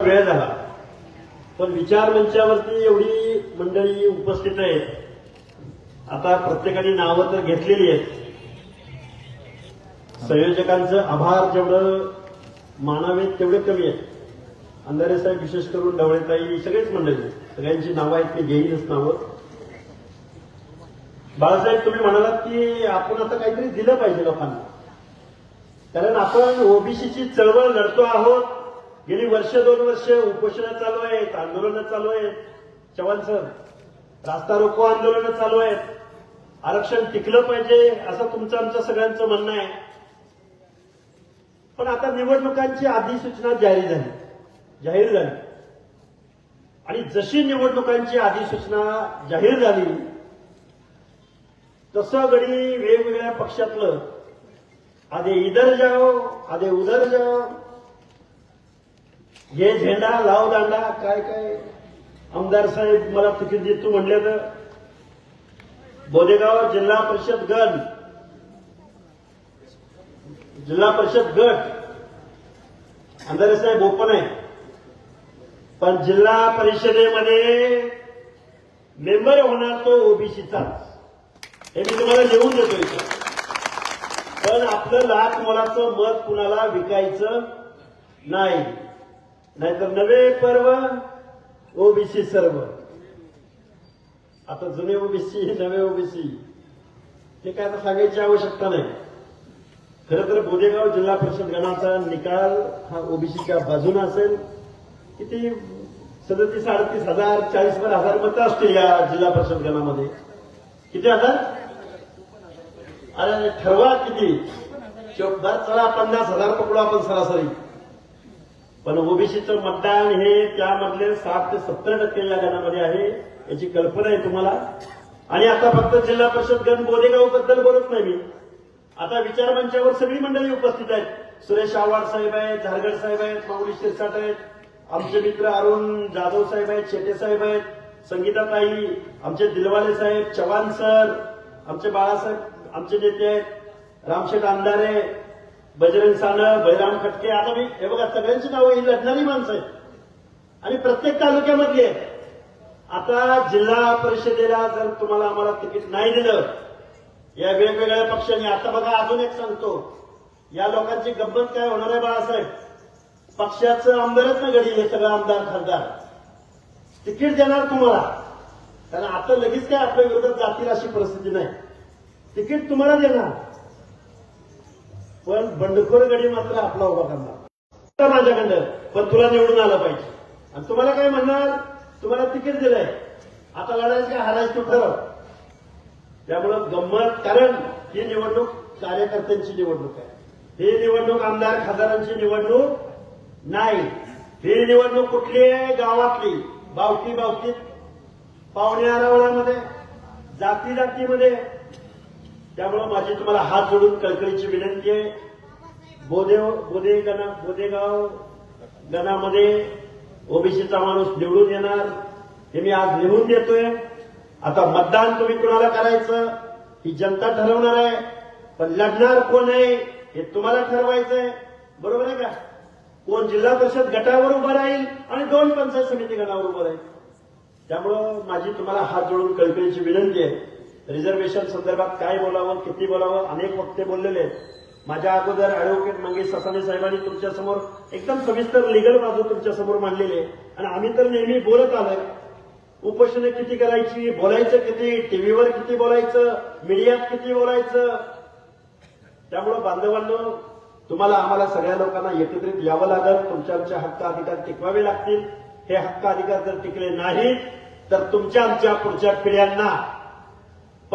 वेळ झाला. पण विचार मंचावरती एवढी मंडळी उपस्थित आहेत आता प्रत्येकाने नावं तर घेतलेली आहेत. संयोजकांचं आभार जेवढं मानावेत तेवढे कमी आहेत. अंधारे साहेब विशेष करून ढवळेताई सगळेच मंडळी सगळ्यांची नावं आहेत ते घेईनच नावं. बाळासाहेब तुम्ही म्हणालात की आपण आता काहीतरी दिलं पाहिजे लोकांना. कारण आपण ओबीसीची चळवळ लढतो आहोत. गेली वर्ष दोन वर्ष उपोषणं चालू आहेत आंदोलनं चालू आहेत. चव्हाण सर रास्ता रोको आंदोलनं चालू आहेत. आरक्षण टिकलं पाहिजे असं तुमचं आमचं सगळ्यांचं म्हणणं आहे. पण आता निवडणुकांची अधिसूचना जाहीर झाली. जाहीर झाली. आणि जशी निवडणुकांची अधिसूचना जाहीर झाली तसं गडी वेगवेगळ्या पक्षातलं. आधे इधर जाओ आधे उधर जाओ. ये झेंडा लाव दांडा काय काय? आमदार साहेब मला तिकीट देतो म्हणले तर. बोदेगाव जिल्हा परिषद गण. जिल्हा परिषद गट आमदार साहेब ओपन आहे. पण जिल्हा परिषदेमध्ये मेंबर होणार तो ओबीसीचाच हे मी तुम्हाला लिहून देतो इथं. पण आपलं लाख मोलाचं मत कुणाला विकायचं नाही. नाहीतर नवे पर्व ओबीसी सर्व. आता जुने ओबीसी नवे ओबीसी हे काय आता सांगायची आवश्यकता नाही. खरं तर बोदेगाव जिल्हा परिषद गणाचा निकाल हा ओबीसीच्या बाजूने असेल. किती सदतीस अडतीस हजार चाळीस भर हजार मतं असतील या जिल्हा परिषद गणामध्ये. किती हजार? अरे ठरवा किती. चला पन्नास हजार पकडू आपण सरासरी. पण ओबीसीचं मतदान हे त्यामधले साठ ते सत्तर टक्के या गणामध्ये आहे याची कल्पना आहे तुम्हाला. आणि आता फक्त जिल्हा परिषद गण बोदेगावबद्दल बोलत नाही मी. आता विचार मंचावर सगळी मंडळी उपस्थित आहेत. सुरेश आव्हाड साहेब आहेत झारगड साहेब आहेत माऊली शिरसाट आहेत आमचे मित्र अरुण जाधव साहेब आहेत शेटे साहेब आहेत संगीताताई आमचे दिलवाले साहेब चव्हाण सर आमचे बाळासाहेब आमचे नेते आहेत रामशेठ अंधारे बजरंग सानं बैराम खटके आता मी हे बघा सगळ्यांची नावं ही लढणारी माणसं आहेत. आणि प्रत्येक तालुक्यामधली आहे आता जिल्हा परिषदेला जर तुम्हाला आम्हाला तिकीट नाही दिलं या वेगवेगळ्या पक्षांनी आता बघा अजून एक सांगतो. या लोकांची गंमत काय होणार आहे बाळासाहेब? पक्षाचं आमदारच ना घडी हे सगळं आमदार खासदार. तिकीट देणार तुम्हाला. कारण आता लगेच काय आपल्या विरोधात जातील अशी परिस्थिती नाही. तिकीट तुम्हाला देणार. पण बंडखोर गडी मात्र आपला उभा करणार. माझ्याकडनं पण तुला निवडून आलं पाहिजे. आणि तुम्हाला काय म्हणणार? तुम्हाला तिकीट दिलंय. आता लढायचं काय हारायचं ठरव. त्यामुळं गंमत कारण ही निवडणूक कार्यकर्त्यांची निवडणूक आहे. ही निवडणूक आमदार खासदारांची निवडणूक नाही. ही निवडणूक कुठली आहे गावातली. बावकी बावकीत पावणे आरावळ्यामध्ये जाती जातीमध्ये त्यामुळं माझी तुम्हाला हात जोडून कळकळीची विनंती आहे. बोदेव बोदे गणा बोदेगाव गणामध्ये ओबीसीचा माणूस निवडून येणार हे मी आज लिहून देतोय. आता मतदान तुम्ही कुणाला करायचं? ही जनता ठरवणार आहे. पण लढणार कोण आहे हे तुम्हाला ठरवायचंय. बरोबर आहे का? कोण जिल्हा परिषद गटावर उभं राहील आणि दोन पंचायत समिती गटावर उभं राहील. त्यामुळं माझी तुम्हाला हात जोडून कळकळीची विनंती आहे. रिझर्वेशन संदर्भात काय बोलावं किती बोलावं अनेक वक्ते बोललेले आहेत. माझ्या अगोदर अॅडव्होकेट मंगेश ससाने साहेबांनी तुमच्यासमोर एकदम सविस्तर लिगल बाजू तुमच्यासमोर मांडलेली आहे. आणि आम्ही तर नेहमी बोलत आलोय. उपोषणं किती करायची बोलायचं किती टीव्हीवर किती बोलायचं मीडियात किती बोलायचं? त्यामुळं बांधवांनो तुम्हाला आम्हाला सगळ्या लोकांना एकत्रित यावं लागेल. तुमच्या आमच्या हक्क अधिकार टिकवावे लागतील. हे हक्क अधिकार जर टिकले नाहीत तर तुमच्या आमच्या पुढच्या पिढ्यांना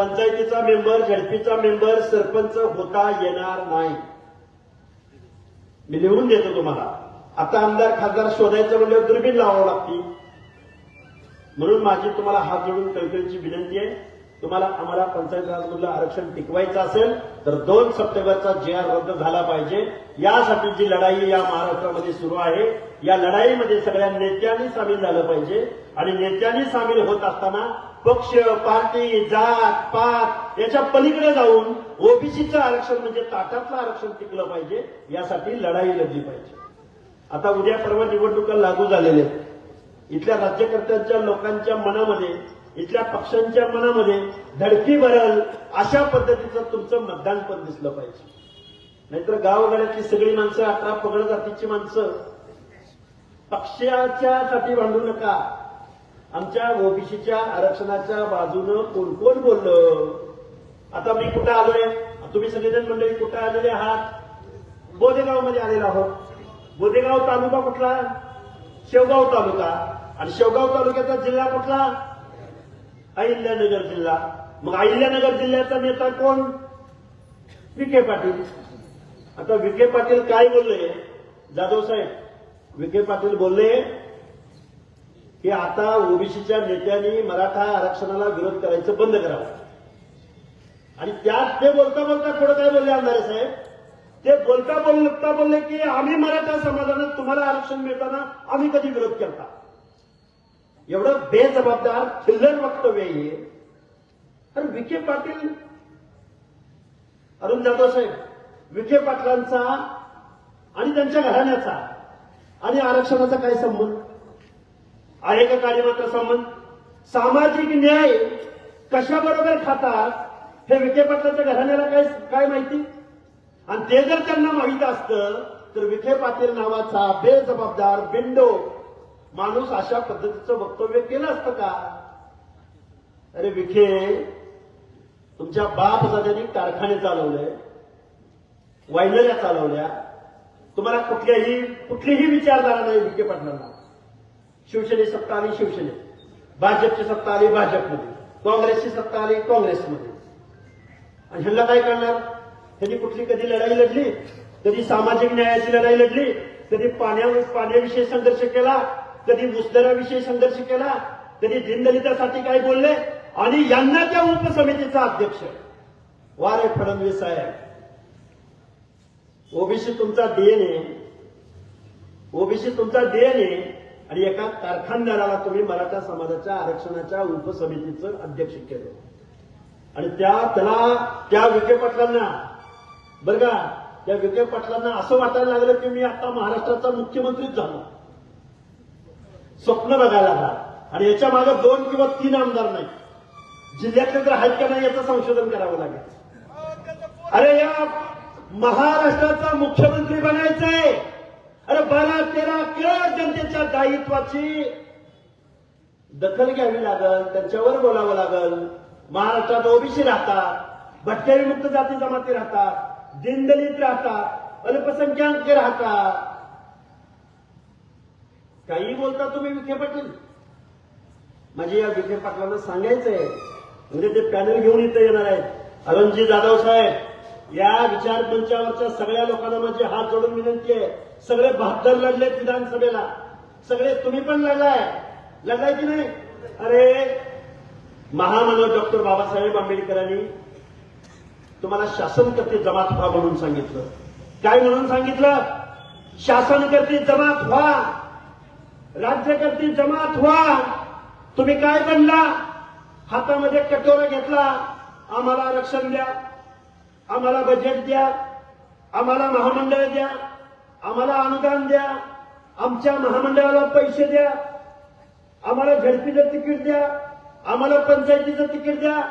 पंचायतीचा मेंबर झडपीचा मेंबर सरपंच होता येणार नाही. मी लिहून देतो तुम्हाला. आता आमदार खासदार शोधायचं म्हणजे दुर्बीण लावावं लागतील. म्हणून माझी तुम्हाला हात जोडून कळकळीची विनंती आहे. तुम्हाला आम्हाला पंचायत राजमधलं आरक्षण टिकवायचं असेल तर दोन सप्टेंबरचा जे आर रद्द झाला पाहिजे. यासाठी जी लढाई या महाराष्ट्रामध्ये सुरू आहे या लढाईमध्ये सगळ्या नेत्यांनी सामील झालं पाहिजे. आणि नेत्यांनी सामील होत असताना पक्ष पार्टी जात पात याच्या पलीकडे जाऊन ओबीसीचं आरक्षण म्हणजे ताटातलं आरक्षण टिकलं पाहिजे यासाठी लढाई लढली पाहिजे. आता उद्या परवा निवडणुका लागू झालेल्या आहेत. इथल्या राज्यकर्त्यांच्या लोकांच्या मनामध्ये इथल्या पक्षांच्या मनामध्ये धडकी भरल अशा पद्धतीचं तुमचं मतदान पण दिसलं पाहिजे. नाहीतर गावगाड्यातली सगळी माणसं अठरा पगड जातीची माणसं पक्षाच्या साठी भांडू नका. आमच्या ओबीसीच्या आरक्षणाच्या बाजूनं कोण कोण बोललं? आता मी कुठं आलोय? तुम्ही सगळेजण मंडळी कुठं आलेले आहात? बोदेगावमध्ये आलेलो आहोत. बोदेगाव तालुका कुठला? शेवगाव तालुका. आणि शेवगाव तालुक्याचा जिल्हा कुठला? अहिल्यानगर जिल्हा. मग अहिल्यानगर जिल्ह्याचा नेता कोण? विखे पाटील. आता विखे पाटील काय बोलले? जाधव साहेब विखे पाटील बोलले की आता ओबीसीच्या नेत्यांनी मराठा आरक्षणाला विरोध करायचं बंद करावं. आणि त्यात ते बोलता बोलता पुढे काय बोलले आमदारे साहेब? ते बोलता बोलता बोलले की आम्ही मराठा समाजानं तुम्हाला आरक्षण मिळताना आम्ही कधी विरोध करता एवढं बेजबाबदार खिल्लर वक्तव्य आहे हे. अरे विखे पाटील अरुण जाधव साहेब विखे पाटलांचा आणि त्यांच्या घराण्याचा आणि आरक्षणाचा काय संबंध? आहे का कार्यमात्र संबंध. सामाजिक न्याय कशाबरोबर खातात हे विखे पाटलाच्या घराण्याला काय काय माहिती? आणि ते जर त्यांना माहीत असतं तर विखे पाटील नावाचा बेजबाबदार बिंडो माणूस अशा पद्धतीचं वक्तव्य केलं असतं का? अरे विखे तुमच्या बाप जात्यांनी कारखाने चालवले वायनऱ्या चालवल्या. तुम्हाला कुठल्याही कुठलीही विचारधारा नाही विखे पाटलांना. शिवसेने सत्ता आली शिवसेनेत. भाजपची सत्ता आली भाजपमध्ये. काँग्रेसची सत्ता आली काँग्रेसमध्ये. आणि ह्यांना काय करणार? त्यांनी कुठली कधी लढाई लढली? कधी सामाजिक न्यायाची लढाई लढली? कधी पाण्या पाण्याविषयी संघर्ष केला? कधी मुस्दराविषयी संघर्ष केला? कधी दिनदलितासाठी काय बोलले? आणि यांना त्या उपसमितीचा अध्यक्ष. वारे फडणवीस साहेब ओबीसी तुमचा डीएनए ओबीसी तुमचा डीएनए आणि एका कारखानदाराला तुम्ही मराठा समाजाच्या आरक्षणाच्या उपसमितीचं अध्यक्ष केलं. आणि त्या त्याला त्या विखे पाटलांना बरं का त्या विखे पाटलांना असं वाटायला लागलं की मी आता महाराष्ट्राचा मुख्यमंत्रीच झालो. स्वप्न बघायला लागला. आणि याच्या मागे दोन किंवा तीन आमदार नाही जिल्ह्यातले तर आहेत का नाही याचं संशोधन करावं लागेल. अरे या महाराष्ट्राचा मुख्यमंत्री बनायचंय. अरे बारा तेरा केवळ जनतेच्या दायित्वाची दखल घ्यावी लागल त्यांच्यावर बोलावं लागल. महाराष्ट्रात ओबीसी राहतात भटक्या मुक्त जाती जमाती राहतात दिनदलित राहतात अल्पसंख्याक राहतात. काही बोलता तुम्ही विखे पाटील? म्हणजे या विखे पाटलांना सांगायचंय म्हणजे ते पॅनल घेऊन इथं येणार आहेत. अरुणजी जाधव साहेब या विचार मंचावरच्या सगळ्या लोकांना माझी हात जोडून विनंती आहे. सगळे बहात्तर लढलेत विधानसभेला. सगळे तुम्ही पण लढलाय. लढलाय की नाही? अरे महामानव डॉक्टर बाबासाहेब आंबेडकरांनी तुम्हाला शासनकर्ते जमात व्हा म्हणून सांगितलं. काय म्हणून सांगितलं? शासनकर्ते जमात व्हा. राज्यकर्ते जमात व्हा. तुम्ही काय बनला? हातामध्ये कटोरा घेतला. आम्हाला आरक्षण द्या. आम्हाला बजेट द्या. आम्हाला महामंडळ द्या. आम्हाला अनुदान द्या आमच्या महामंडळाला पैसे द्या आम्हाला झडपीचं तिकीट द्या आम्हाला पंचायतीचं तिकीट द्या.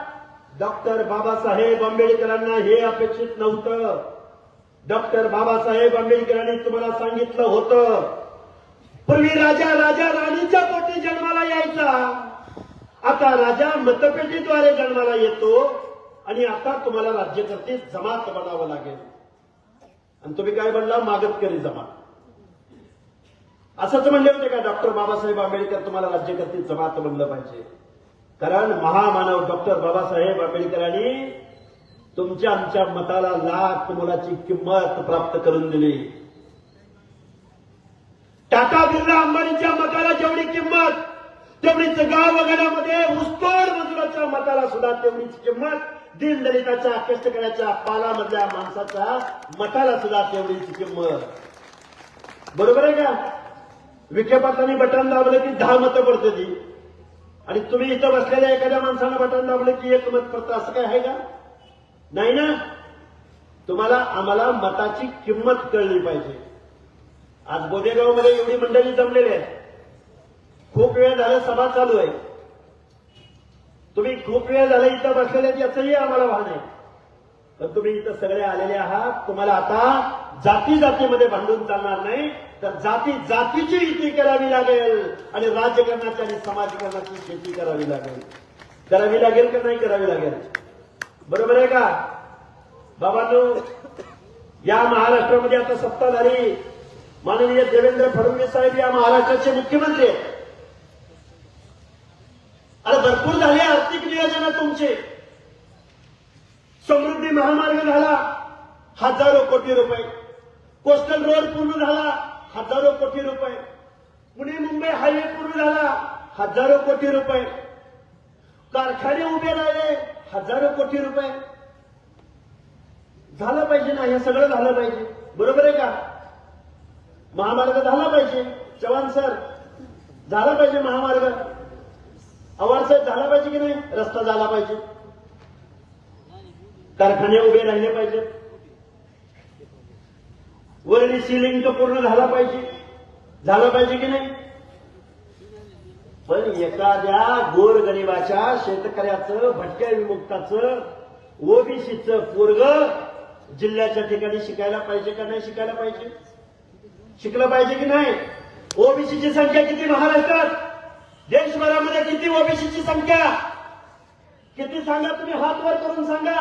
डॉक्टर बाबासाहेब आंबेडकरांना हे अपेक्षित नव्हतं. डॉक्टर बाबासाहेब आंबेडकरांनी तुम्हाला सांगितलं होतं पूर्वी राजा राजा राणीच्या पोटी जन्माला यायचा. आता राजा मतपेटीद्वारे जन्माला येतो आणि आता तुम्हाला राज्यकर्ते जमात बनावं लागेल. आणि तुम्ही काय म्हणला? मागत करी जमा. असंच म्हणले होते का डॉक्टर बाबासाहेब आंबेडकर? तुम्हाला राज्यकर्ती जमात म्हणलं पाहिजे. कारण महामानव डॉक्टर बाबासाहेब आंबेडकरांनी तुमच्या आमच्या मताला लाख मुलाची किंमत प्राप्त करून दिली. टाटा बिर्ला अंबानीच्या मताला जेवढी किंमत तेवढीच गाव वगैरेमध्ये ऊसतोड मजुराच्या मताला सुद्धा तेवढीच किंमत. दीनदलिताच्या कष्टकऱ्याच्या पालामधल्या माणसाचा मताला सुद्धा तेवढीची किंमत. बरोबर आहे का? विखे पाटलांनी बटन दाबलं की दहा मतं पडते ती. आणि तुम्ही इथं बसलेल्या एखाद्या माणसानं बटन दाबलं की एक मत पडतं असं काय आहे का? नाही ना? तुम्हाला आम्हाला मताची किंमत कळली पाहिजे. आज बोदेगावमध्ये एवढी मंडळी जमलेली आहे खूप वेळ झालं सभा चालू आहे. तुम्ही खूप वेळ झाला इथं बसलेले याचंही आम्हाला भान आहे. पण तुम्ही इथं सगळे आलेले आहात. तुम्हाला आता जाती जातीमध्ये भांडून चालणार नाही. तर जाती जातीची युती करावी लागेल आणि राजकारणाची आणि समाजकरणाची शेती करावी लागेल. करावी लागेल का नाही करावी लागेल? बरोबर आहे का? बाबांनो या महाराष्ट्रामध्ये आता सत्ता झाली. माननीय देवेंद्र फडणवीस साहेब या महाराष्ट्राचे मुख्यमंत्री आहेत. अरे भरपूर झाले आर्थिक नियोजन तुमचे. समृद्धी महामार्ग झाला हजारो कोटी रुपये. कोस्टल रोड पूर्ण झाला हजारो कोटी रुपये. पुणे मुंबई हायवे पूर्ण झाला हजारो कोटी रुपये. कारखाने उभे राहिले हजारो कोटी रुपये. झालं पाहिजे ना हे सगळं झालं पाहिजे. बरोबर आहे का? महामार्ग झाला पाहिजे. चव्हाण सर झाला पाहिजे महामार्ग. आव्हाड साहेब झाला पाहिजे की नाही? रस्ता झाला पाहिजे. कारखाने उभे राहिले पाहिजेत वरणी सिलिंग पूर्ण झाला पाहिजे. झालं पाहिजे की नाही? पण एखाद्या गोरगरिबाच्या शेतकऱ्याचं भटक्या विमुक्ताचं ओबीसीचं पोरग जिल्ह्याच्या ठिकाणी शिकायला पाहिजे का नाही शिकायला पाहिजे? शिकलं पाहिजे की नाही? ओबीसीची संख्या किती महाराष्ट्रात? देशभरामध्ये किती ओबीसीची संख्या? किती सांगा तुम्ही? हात वर करून सांगा.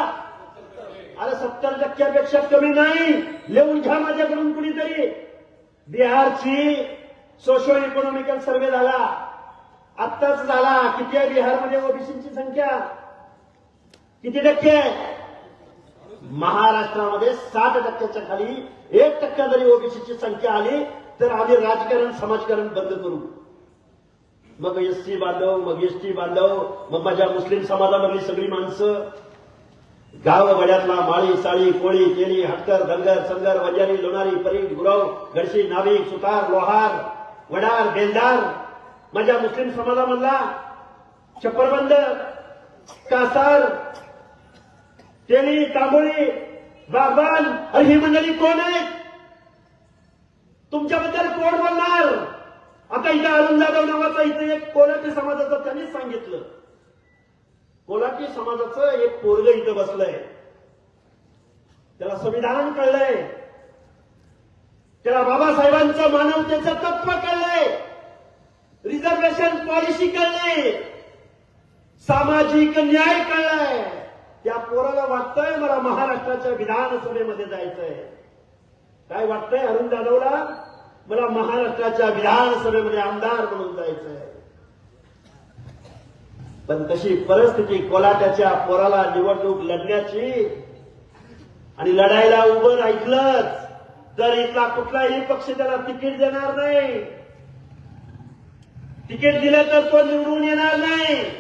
अरे सत्तर टक्क्यापेक्षा कमी नाही. लिहून घ्या माझ्याकडून कुणीतरी. बिहारची सोशो इकॉनॉमिकल सर्वे झाला. आत्ताच झाला. किती आहे बिहारमध्ये ओबीसीची संख्या? किती टक्के? आहे महाराष्ट्रामध्ये साठ टक्क्याच्या खाली एक टक्का जरी ओबीसीची संख्या आली तर आम्ही राजकारण समाजकारण बंद करू. मग एसटी बांधव मग एसटी बांधव मग माझ्या मुस्लिम समाजामधली सगळी माणसं. गावगड्यातला माळी साळी कोळी केली हटकर धनगर संगर वजारी लोणारी परी गुरव गडशी नाविक सुतार लोहार वडार बेलदार माझ्या मुस्लिम समाजामधला छप्परबंद कासार तेली तांबोळी बागबान अरे ही मंडळी कोण आहेत? तुमच्याबद्दल कोण बोलणार? आता इथं अरुण जाधव नावाचा इथं एक कोलाटी समाजाचं त्यांनीच सांगितलं. कोलाटी समाजाचं एक पोरग इथं बसलंय. त्याला संविधान कळलंय. त्याला बाबासाहेबांचं मानवतेचं तत्व कळलंय. रिझर्वेशन पॉलिसी कळली सामाजिक न्याय कळलाय. त्या पोराला वाटतंय मला महाराष्ट्राच्या विधानसभेमध्ये जायचंय. काय वाटतंय अरुण जाधवला? मला महाराष्ट्राच्या विधानसभेमध्ये आमदार म्हणून जायचंय. पण तशी परिस्थिती कोलाट्याच्या पोराला निवडणूक लढण्याची आणि लढायला उभं राहिलंच तर इथला कुठलाही पक्ष त्याला तिकीट देणार नाही. तिकीट दिलं तर तो निवडून येणार नाही.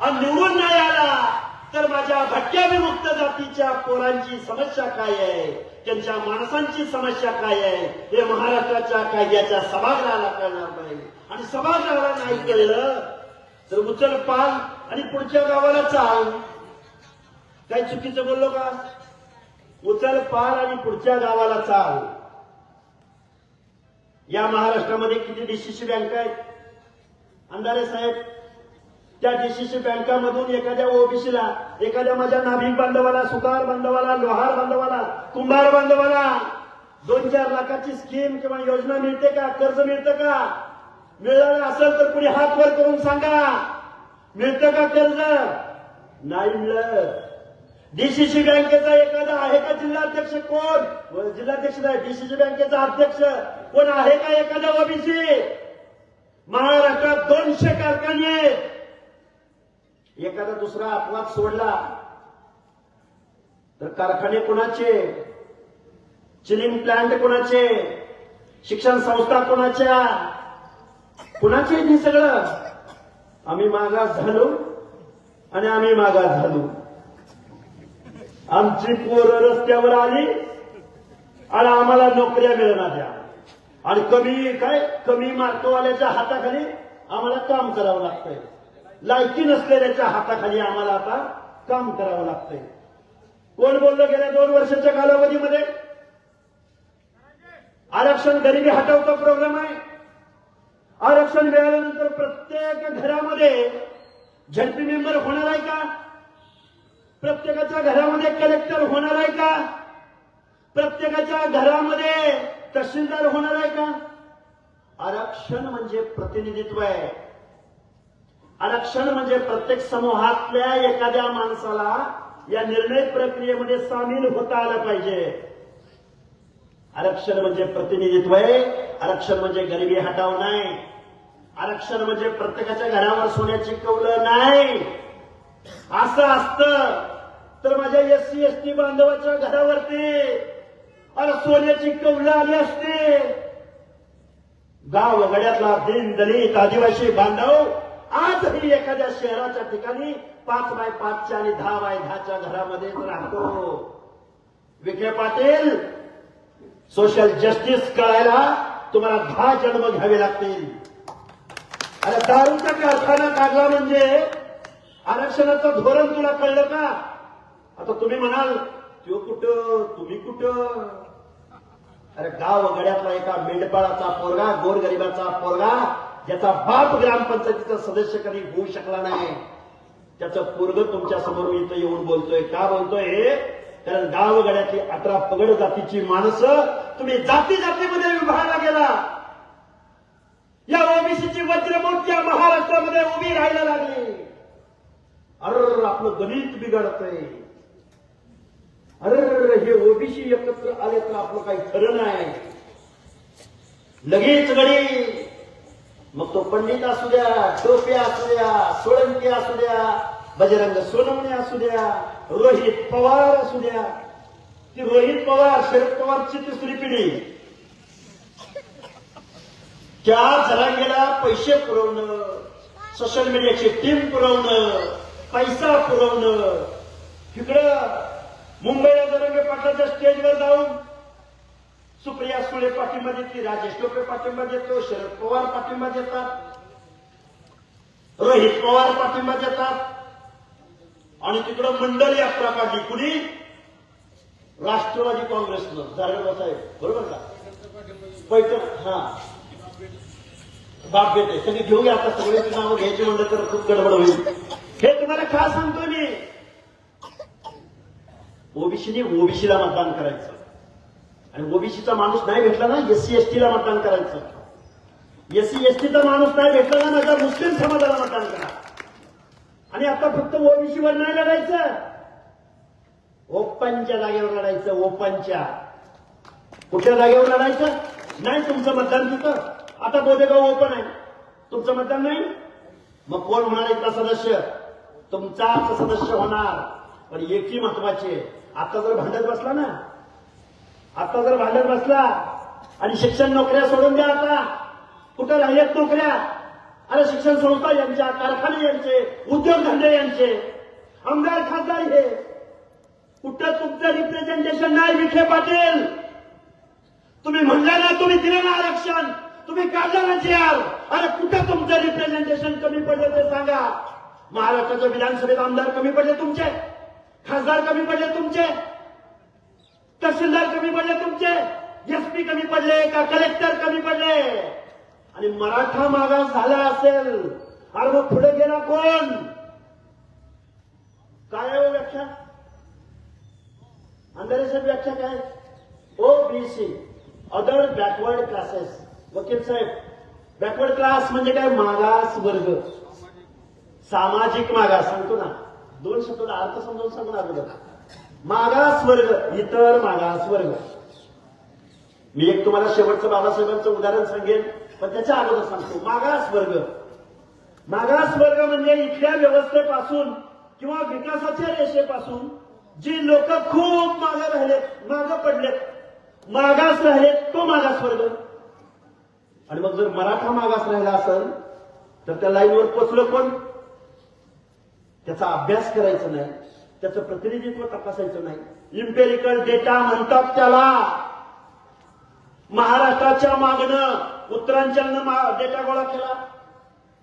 आणि निवडून नाही आला तर माझ्या भटक्या विमुक्त जातीच्या पोरांची समस्या काय आहे? त्यांच्या माणसांची समस्या काय आहे? हे महाराष्ट्राच्या कायद्याच्या सभागृहाला कळणार नाही. आणि सभागृहाला नाही कळलं तर उचल पाल आणि पुढच्या गावाला चाल. काय चुकीचं बोललो का? उचल पाल आणि पुढच्या गावाला चाल. या महाराष्ट्रामध्ये किती डीसीसी बँक आहेत? अंधारे साहेब त्या डीसीसी बँकामधून एखाद्या ओबीसीला एखाद्या माझ्या नाभिक बांधवाला सुतार बांधवाला लोहार बांधवाला कुंभार बांधवाला दोन चार लाखाची स्कीम किंवा योजना मिळते का? कर्ज मिळतं का? मिळालं असेल तर कुणी हात वर करून सांगा. मिळतं का कर्ज? नाही मिळत. डीसीसी बँकेचा एखादा आहे का जिल्हाध्यक्ष कोण? जिल्हाध्यक्ष नाही डीसीसी बँकेचा अध्यक्ष कोण आहे का एखादा ओबीसी महाराष्ट्रात दोनशे कारखाने आहेत. एखादा दुसरा अपवाद सोडला तर कारखाने कोणाचे? चिलिंग प्लांट कोणाचे? शिक्षण संस्था कोणाच्या? कुणाचे हे सगळं? आम्ही मागास झालो आणि आम्ही मागास झालो. आमची पोरं रस्त्यावर आली आणि आम्हाला नोकऱ्या मिळणार द्या आणि कमी काय? कमी मार्कवाल्याच्या हाताखाली आम्हाला काम करावं लागतंय. लायकी नसलेल्याच्या हाताखाली आम्हाला आता काम करावं लागतंय. कोण बोललं गेल्या दोन वर्षाच्या कालावधीमध्ये? आरक्षण गरिबी हटवचा प्रोग्राम आहे. आरक्षण मिळाल्यानंतर प्रत्येक घरामध्ये झडपी मेंबर होणार आहे का? प्रत्येकाच्या घरामध्ये कलेक्टर होणार आहे का? प्रत्येकाच्या घरामध्ये तहसीलदार होणार आहे का? आरक्षण म्हणजे प्रतिनिधित्व आहे. आरक्षण म्हणजे प्रत्येक समूहातल्या एखाद्या माणसाला या निर्णय प्रक्रियेमध्ये सामील होता आलं पाहिजे. आरक्षण म्हणजे प्रतिनिधित्व आहे. आरक्षण म्हणजे गरिबी हटाव नाही. आरक्षण म्हणजे प्रत्येकाच्या घरावर सोन्याची कवलं नाही. असं असतं. तर माझ्या एस सी एस टी बांधवाच्या घरावरती अरे सोन्याची कवलं आली असते. गाव वगड्यातला दिन दलित आदिवासी बांधव आजही एखाद्या शहराच्या ठिकाणी पाच बाय पाचच्या आणि दहा बाय दहाच्या घरामध्ये राहतो. विखे पाटील सोशल जस्टिस कळायला तुम्हाला दहा जन्म घ्यावे लागतील. अरे दारूचा कारखाना काढला म्हणजे आरक्षणाचं धोरण तुला कळलं का? आता तुम्ही म्हणाल तो कुठं? तुम्ही कुठं? अरे गाव गड्यातला एका मेंढपाळाचा पोरगा गोरगरिबाचा पोरगा ज्याचा बाप ग्रामपंचायतीचा सदस्य कधी होऊ शकला नाही त्याचं पोरग तुमच्यासमोर इथं येऊन बोलतोय. का बोलतोय? कारण गावगड्यातली अठरा पगड जातीची माणसं तुम्ही जाती जातीमध्ये विभागला गेला. या ओबीसीची वज्रमूठ या महाराष्ट्रामध्ये उभी राहायला लागली. अर आपलं गणित बिघडतंय. अरे हे ओबीसी एकत्र आले तर आपलं काही खरं नाही. लगेच गणित. मग तो पंडित असू द्या टोपे असू द्या सोळंकी असू द्या बजरंग सोनवणे असू द्या रोहित पवार असू द्या. ती रोहित पवार शरद पवारची तिसरी पिढी. त्या जरांगेला पैसे पुरवणं सोशल मीडियाची टीम पुरवणं पैसा पुरवणं. तिकडं मुंबईला जरांगे पाटलाच्या स्टेजवर जाऊन सुप्रिया सुळे पाठिंबा देते राजेश टोपे पाठिंबा देतो शरद पवार पाठिंबा देतात रोहित पवार पाठिंबा देतात. आणि तिकडं मंडल यात्रा काढली कुणी? राष्ट्रवादी काँग्रेसनं. जारगडा साहेब बरोबर का? पैठण हा. बाप देते सगळी घेऊया आता सगळ्याची नावं घ्यायची म्हणलं तर खूप गडबड होईल. हे तुम्हाला का सांगतो मी. ओबीसीने ओबीसीला मतदान करायचं. आणि ओबीसीचा माणूस नाही भेटला ना एससी एसटीला मतदान करायचं. एससी एसटीचा माणूस नाही भेटला ना माझ्या मुस्लिम समाजाला मतदान करा. आणि आता फक्त ओबीसीवर नाही लढायचं. ओपनच्या जागेवर लढायचं ओपनच्या. कुठल्या जागेवर लढायचं? नाही तुमचं मतदान तिथं. आता बोधेगाव ओपन आहे. तुमचं मतदान नाही? मग कोण होणार इथला सदस्य? तुमचाच सदस्य होणार. पण एकही महत्वाची. आहे आता जर भांडत बसला ना आता जर भांडत बसला आणि शिक्षण नोकऱ्या सोडून द्या आता कुठं राहिल्यात नोकऱ्या? अरे शिक्षण संस्था यांच्या कारखाने यांचे उद्योगधंदे यांचे आमदार खासदार हे. कुठं तुमचं रिप्रेझेंटेशन नाही विखे पाटील? तुम्ही म्हणला ना तुम्ही दिलं ना आरक्षण तुम्ही काढलं याल अरे कुठं तुमचं रिप्रेझेंटेशन कमी पडलं ते सांगा. महाराष्ट्राच्या विधानसभेत आमदार कमी पडले तुमचे खासदार कमी पडले तुमचे. तहसीलदार कमी पडले तुमचे? एसपी कमी पडले का कलेक्टर कमी पडले? आणि मराठा मागास झाला असेल अरे मग पुढे गेला कोण? काय आहे हो व्याख्या? अंधारेसाहेब व्याख्या काय? ओबीसी अदर बॅकवर्ड क्लासेस वकील साहेब बॅकवर्ड क्लास म्हणजे काय? मागास वर्ग. सामाजिक मागास सांगतो ना. दोन शब्दाला अर्थ समजावून सांगणार बघा मागास वर्ग इतर मागास वर्ग मी एक तुम्हाला शेवटचं बाबासाहेबांचं उदाहरण सांगेन पण त्याच्या अगोदर सांगतो. मागास वर्ग मागास वर्ग म्हणजे इथल्या व्यवस्थेपासून किंवा विकासाच्या रेषेपासून जी लोक खूप मागे राहिलेत मागं पडलेत. मागास राहिलेत तो मागास वर्ग आणि मग जर मराठा मागास राहिला असेल तर त्या लाईनवर पोचलो कोण? त्याचा अभ्यास करायचा नाही. त्याचं प्रतिनिधित्व तपासायचं नाही. इम्पेरिकल डेटा म्हणतात त्याला. महाराष्ट्राच्या मागणं उत्तरांचलनं डेटा गोळा केला.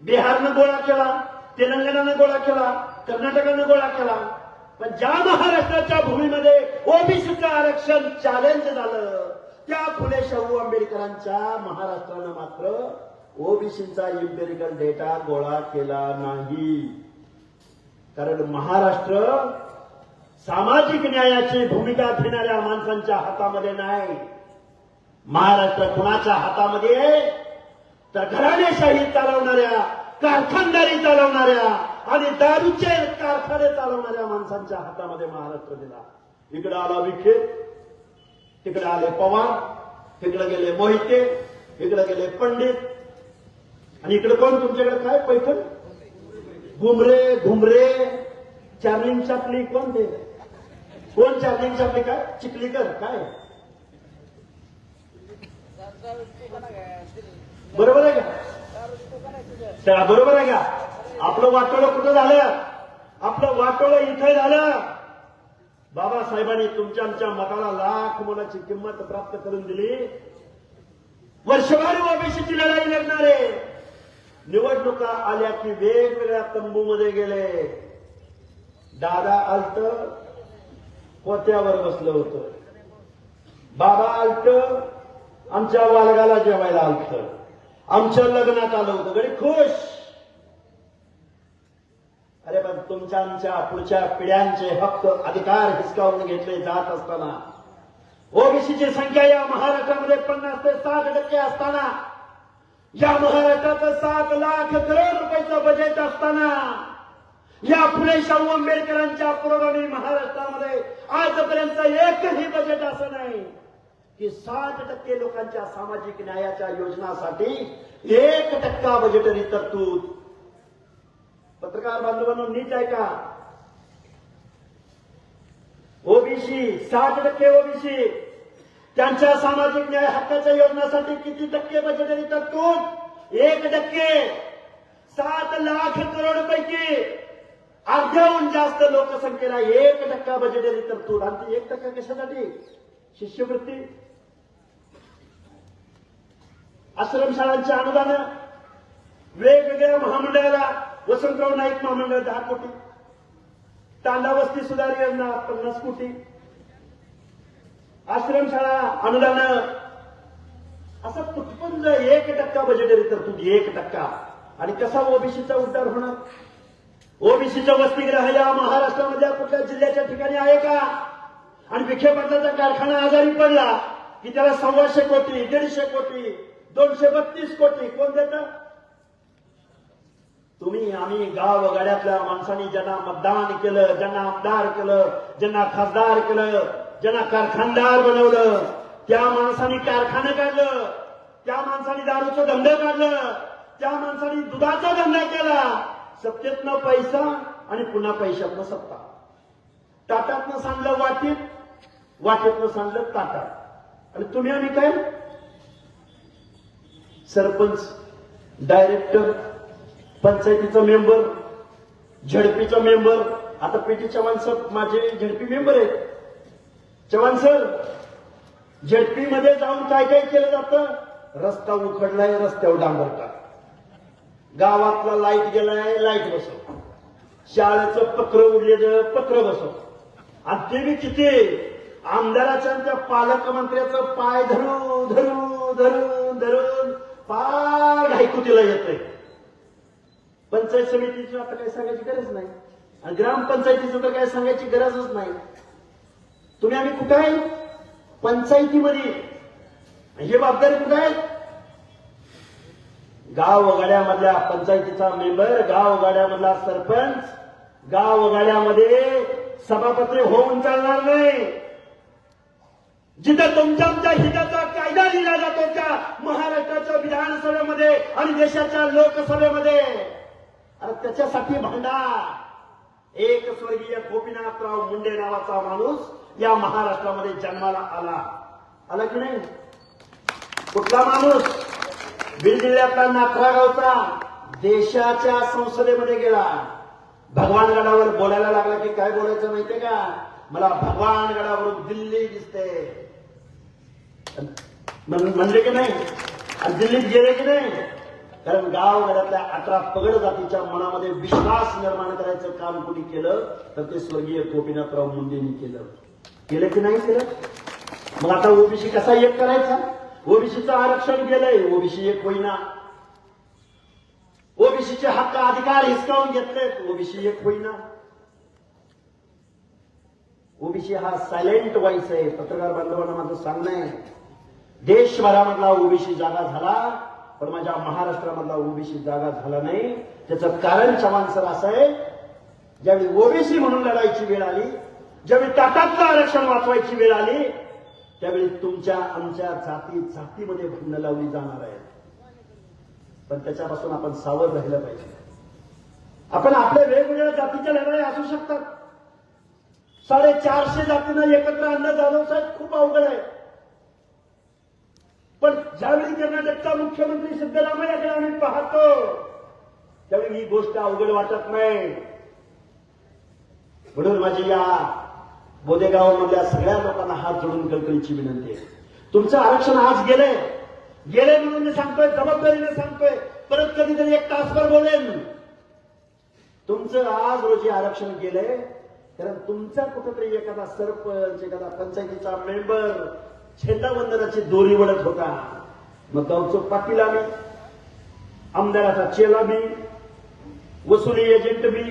बिहारनं गोळा केला. तेलंगणानं गोळा केला. कर्नाटकानं गोळा केला. पण ज्या महाराष्ट्राच्या भूमीमध्ये ओबीसीचं आरक्षण चॅलेंज झालं त्या फुले शाहू आंबेडकरांच्या महाराष्ट्रानं मात्र ओबीसीचा इम्पेरिकल डेटा गोळा केला नाही. कारण महाराष्ट्र सामाजिक न्यायाची भूमिका घेणाऱ्या माणसांच्या हातामध्ये नाही. महाराष्ट्र कुणाच्या हातामध्ये? आहे? तर घराणेशाही चालवणाऱ्या कारखानदारी चालवणाऱ्या आणि दारूचे कारखाने चालवणाऱ्या माणसांच्या हातामध्ये महाराष्ट्र दिला. इकडे आला विखे तिकडे आले पवार तिकडे गेले मोहिते इकडे गेले पंडित. आणि इकडे कोण तुमच्याकडे काय? पैठण? घुमरे घुमरे चॅमिन चापली कोण दे कोण चार्जिंग चापली काय चिखलीकर काय? बरोबर आहे का? बरोबर आहे का? आपलं वाटोळं कुठं झालं? आपलं वाटोळं इथं झालं. बाबासाहेबांनी तुमच्या आमच्या मताला लाख मोलाची किंमत प्राप्त करून दिली. वर्षभर ओबीसीची लढाई लढणारे. निवडणुका आल्या की वेगवेगळ्या तंबूमध्ये गेले. दादा आलत पोत्यावर बसलं होतं. बाबा आलत आमच्या वालगाला जेवायला आलत. आमच्या लग्नात आलं होतं. गडी खुश! अरे पण तुमच्या आमच्या पुढच्या पिढ्यांचे हक्क अधिकार हिसकावून घेतले जात असताना ओबीसीची संख्या या महाराष्ट्रामध्ये पन्नास ते साठ टक्के असताना या महाराष्ट्राचं सात लाख करोड रुपयाचं बजेट असताना या फुले शाहू आंबेडकरांच्या पुरोगामी महाराष्ट्रामध्ये आजपर्यंत एकही बजेट असं नाही की साठ टक्के लोकांच्या सामाजिक न्यायाच्या योजनासाठी एक टक्का बजेटरी तरतूद. पत्रकार बांधवांनो नीट आहे का ओबीसी साठ टक्के ओबीसी. त्यांच्या सामाजिक न्याय हक्काच्या योजनासाठी किती टक्के बजेटरी तरतूद? एक टक्के. सात लाख करोड पैकी. अर्ध्याहून जास्त लोकसंख्येला एक टक्का बजेटरी तरतूद आणि ती एक टक्का कशासाठी? शिष्यवृत्ती. आश्रमशाळांची अनुदान वेगवेगळ्या महामंडळाला वसंतराव नाईक महामंडळ दहा कोटी. तांडा वस्ती सुधार योजना पन्नास कोटी. आश्रमशाळा अनुदान असं तुटपुंज एक टक्का बजेटरी तरतूद एक टक्का. आणि कसा ओबीसीचा उद्धार होणार? ओबीसीचं वसतिगृह या महाराष्ट्रामधल्या कुठल्या जिल्ह्याच्या ठिकाणी आहे का? आणि विखे पाटलाचा कारखाना आजारी पडला की त्याला सव्वाशे कोटी दीडशे कोटी दोनशे बत्तीस कोटी कोण देतं? तुम्ही आम्ही गाव गाड्यातल्या माणसांनी ज्यांना मतदान केलं ज्यांना आमदार केलं ज्यांना खासदार केलं ज्यांना कारखानदार बनवलं त्या माणसांनी कारखानं काढलं त्या माणसांनी दारूचं धंदा काढलं त्या माणसांनी दुधाचा धंदा केला सत्तेतनं पैसा आणि पुन्हा पैशातनं सत्ता. ताटातनं सांडलं वाटीत वाटेतनं सांडलं ताटात. आणि तुम्ही आम्ही काय? सरपंच डायरेक्टर पंचायतीचा मेंबर झडपीचा मेंबर. आता पेटी चव्हाण सर माझे झडपी मेंबर आहेत. चव्हाण सर झडपी मध्ये जाऊन काय काय केलं जातं? रस्ता उखडलाय रस्त्यावर डांबरतात गावातला लाइट गेलाय लाइट बसव. शाळेचं पत्र उडलेलं पत्र बसव. आणि ते बी किती आमदाराच्या आणि पालकमंत्र्याचं पाय धरू धरू धरून धरून फार घायकुतीला येतंय. पंचायत समितीची आता काही सांगायची गरज नाही. आणि ग्रामपंचायतीचं तर काय सांगायची गरजच नाही. तुम्ही आम्ही कुठं आहे? पंचायतीमध्ये. हे जबाबदारी कुठं आहे? गाव गाड्यामधल्या पंचायतीचा मेंबर गाव गाड्यामधला सरपंच गाव गाड्यामध्ये सभापती होऊन चालणार नाही. जिथं तुमच्या आमच्या हिताचा कायदा लिहिला जातो त्या महाराष्ट्राच्या विधानसभेमध्ये आणि देशाच्या लोकसभेमध्ये. अरे त्याच्यासाठी भांडा एक स्वर्गीय गोपीनाथराव मुंडे नावाचा माणूस या महाराष्ट्रामध्ये जन्माला आला. आला की नाही? कुठला माणूस? बीड जिल्ह्यातला नाथरा गावचा देशाच्या संसदेमध्ये गेला. भगवान गडावर बोलायला लागला की काय बोलायचं माहितीये का? मला भगवान गडावर दिल्ली दिसते. म्हणले की नाही? आणि दिल्लीत गेले की नाही? कारण गाव गडातल्या अठरा पगड जातीच्या मनामध्ये विश्वास निर्माण करायचं काम कोणी केलं तर ते स्वर्गीय गोपीनाथराव मुंडेंनी केलं. केलं की नाही केलं? मग आता ओबीसी कसा एक करायचा? ओबीसीचं आरक्षण गेलंय ओबीसी एक होईना. ओबीसीचे हक्क अधिकार हिसकावून घेतलेत. ओबीसी एक होईना. ओबीसी हा सायलेंट व्हायस आहे. पत्रकार बांधवांना माझं सांगणं आहे. देशभरामधला ओबीसी जागा झाला पण माझ्या महाराष्ट्रामधला ओबीसी जागा झाला नाही. त्याचं कारण चव्हाण सर असं आहे ज्यावेळी ओबीसी म्हणून लढायची वेळ आली ज्यावेळी टाटातलं आरक्षण वाचवायची वेळ आली त्यावेळी तुमच्या आमच्या जाती जातीमध्ये भांडणं लावली जाणार आहेत. पण त्याच्यापासून आपण सावध राहिलं पाहिजे. आपण आपल्या वेगवेगळ्या जातीच्या लढाई असू शकतात. साडेचारशे जातींना एकत्र आणणं जाधव साहेब खूप अवघड आहे. पण ज्यावेळी कर्नाटकचा मुख्यमंत्री सिद्धरामय्याकडे आम्ही पाहतो त्यावेळी ही गोष्ट अवघड वाटत नाही. म्हणून माझी या बोदेगावमधल्या सगळ्या लोकांना हात जोडून कळकळीची विनंती आहे. तुमचं आरक्षण आज गेलंय. गेलंय म्हणून मी सांगतोय जबाबदारीने सांगतोय. परत कधीतरी एक तासभर बोलेन. तुमचं आज रोजी आरक्षण गेलंय. कारण तुमचा कुठंतरी एखादा सरपंच एखादा पंचायतीचा मेंबर झेंडावंदनाची दोरी वळत होता. मग गावचं पाटील आम्ही आमदाराचा चेला बी वसुली एजंट बी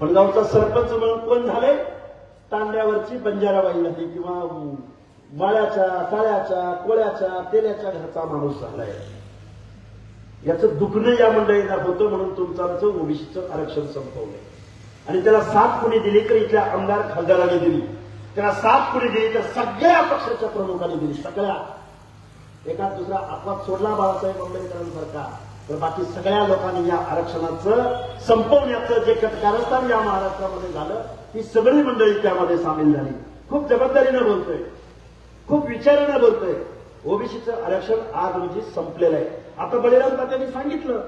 पण गावचा सरपंच म्हणून कोण झाले? तांड्यावरची बंजाराबाई झाली किंवा माळ्याच्या काळ्याच्या कोळ्याच्या तेल्याच्या घरचा माणूस झालाय. याचं दुखणं या मंडळीला होतं म्हणून तुमचं आमचं ओबीसीचं आरक्षण संपवलंय. आणि त्याला साथ कुणी दिली तर इथल्या आमदार खासदाराने दिली. त्याला साथ कुणी दिली तर सगळ्या पक्षाच्या प्रमुखांनी दिली. सगळ्या. एका दुसरा अपवाद सोडला बाळासाहेब आंबेडकरांसारखा. तर बाकी सगळ्या लोकांनी या आरक्षणाचं संपवण्याचं जे कारस्थान या महाराष्ट्रामध्ये झालं ती सगळी मंडळी त्यामध्ये सामील झाली. खूप जबाबदारीनं बोलतोय. खूप विचारानं बोलतोय. ओबीसीचं आरक्षण आज रोजी संपलेलं आहे. आता बळीराम तात्यांनी सांगितलं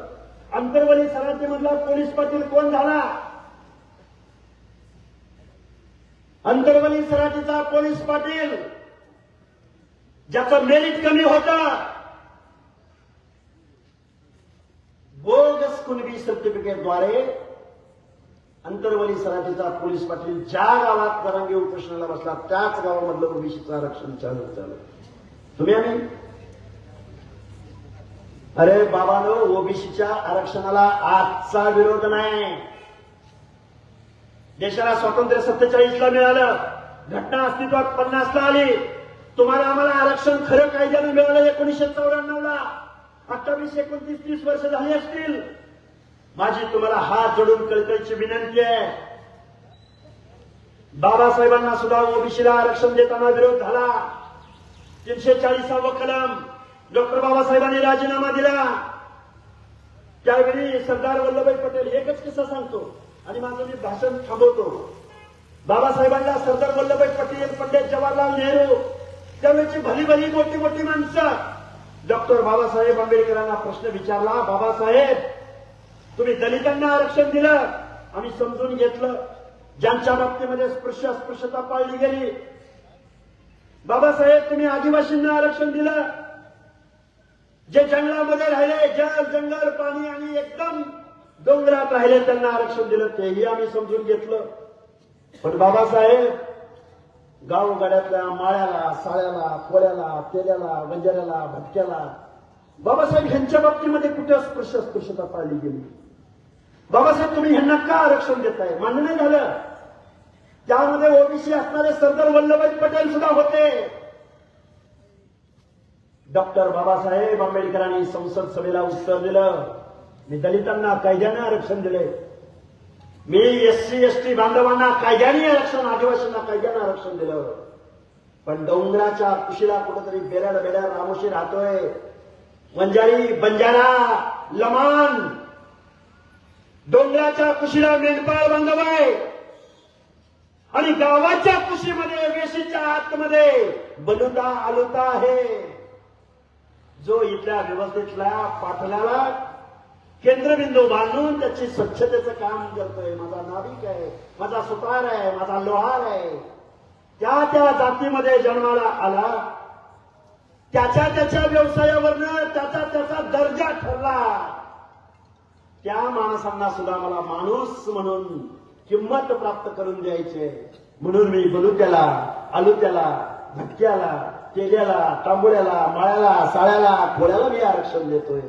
अंतर्वली सराटीमधला पोलीस पाटील कोण झाला? अंतर्वली सराटीचा पोलीस पाटील ज्याचं मेरिट कमी होतं. बोगस कुणबी सर्टिफिकेटद्वारे अंतरवली सराठीचा पोलीस पाटील ज्या गावात तरंगी उपोषणाला बसला त्याच गावामधलं ओबीसीचं आरक्षण चालू झालं तुम्ही आम्ही अरे बाबानो ओबीसीच्या आरक्षणाला आजचा विरोध नाही. देशाला स्वातंत्र्य सत्तेचाळीसला मिळालं घटना अस्तित्वात पन्नासला आली. तुम्हाला आम्हाला आरक्षण खरं कायद्यानं मिळालं एकोणीसशे चौऱ्याण्णवला. ला अठ्ठावीस एकोणतीस तीस वर्ष झाली असतील. माझी तुम्हाला हात जोडून कळकळीची विनंती आहे. बाबासाहेबांना सुद्धा ओबीसीला आरक्षण देताना विरोध झाला. तीनशे चाळीसावं कलम. डॉक्टर बाबासाहेबांनी राजीनामा दिला. त्यावेळी सरदार वल्लभभाई पटेल एकच किस्सा सांगतो आणि माझं मी भाषण थांबवतो. बाबासाहेबांना सरदार वल्लभभाई पटेल पंडित जवाहरलाल नेहरू त्यावेळेची भली भली मोठी मोठी माणसं डॉक्टर बाबासाहेब आंबेडकरांना प्रश्न विचारला बाबासाहेब तुम्ही दलितांना आरक्षण दिलं आम्ही समजून घेतलं. ज्यांच्या बाबतीमध्ये स्पृश्य अस्पृश्यता पाळली गेली. बाबासाहेब तुम्ही आदिवासींना आरक्षण दिलं. जे जंगलामध्ये राहिले जल जंगल पाणी आणि एकदम डोंगरात राहिले त्यांना आरक्षण दिलं. तेही आम्ही समजून घेतलं. पण बाबासाहेब गावगाड्यातल्या माळ्याला साळ्याला कोळ्याला तेल्याला गंजाऱ्याला भटक्याला बाबासाहेब ह्यांच्या बाबतीमध्ये कुठे अस्पृश्य स्पृशता पाळली गेली? बाबासाहेब तुम्ही ह्यांना का आरक्षण देताय? मान्य झालं. त्यामध्ये ओबीसी असणारे सरदार वल्लभभाई पटेल सुद्धा होते. डॉक्टर बाबासाहेब आंबेडकरांनी संसद सभेला उत्तर दिलं. मी दलितांना कायद्याने आरक्षण दिले. मी एससी एसटी बांधवांना कायद्याने आरक्षण आदिवासींना कायद्याने आरक्षण दिलं पण डोंगराच्या कुशीला कुठेतरी बेराड बेराड रामोशी राहतोय. वंजारी बंजारा लमान. डोंगराच्या कुशीला मेंढपाळ बांधव आहे आणि गावाच्या कुशीमध्ये वेशीच्या आतमध्ये बलुता आलुता आहे. जो इथल्या व्यवस्थेतल्या पाठल्याला केंद्रबिंदू बांधून त्याची स्वच्छतेचं काम करतोय. माझा नाविक आहे माझा सुतार आहे माझा लोहार आहे. त्या त्या जातीमध्ये जन्माला आला त्याच्या त्याच्या व्यवसायावरनं त्याचा त्याचा दर्जा ठरला. त्या माणसांना सुद्धा मला माणूस म्हणून किंमत प्राप्त करून द्यायचे. म्हणून मी बलुत्याला आलुत्याला भटक्याला तेल्याला तांबुळ्याला माळ्याला साळ्याला खोळ्याला मी आरक्षण देतोय.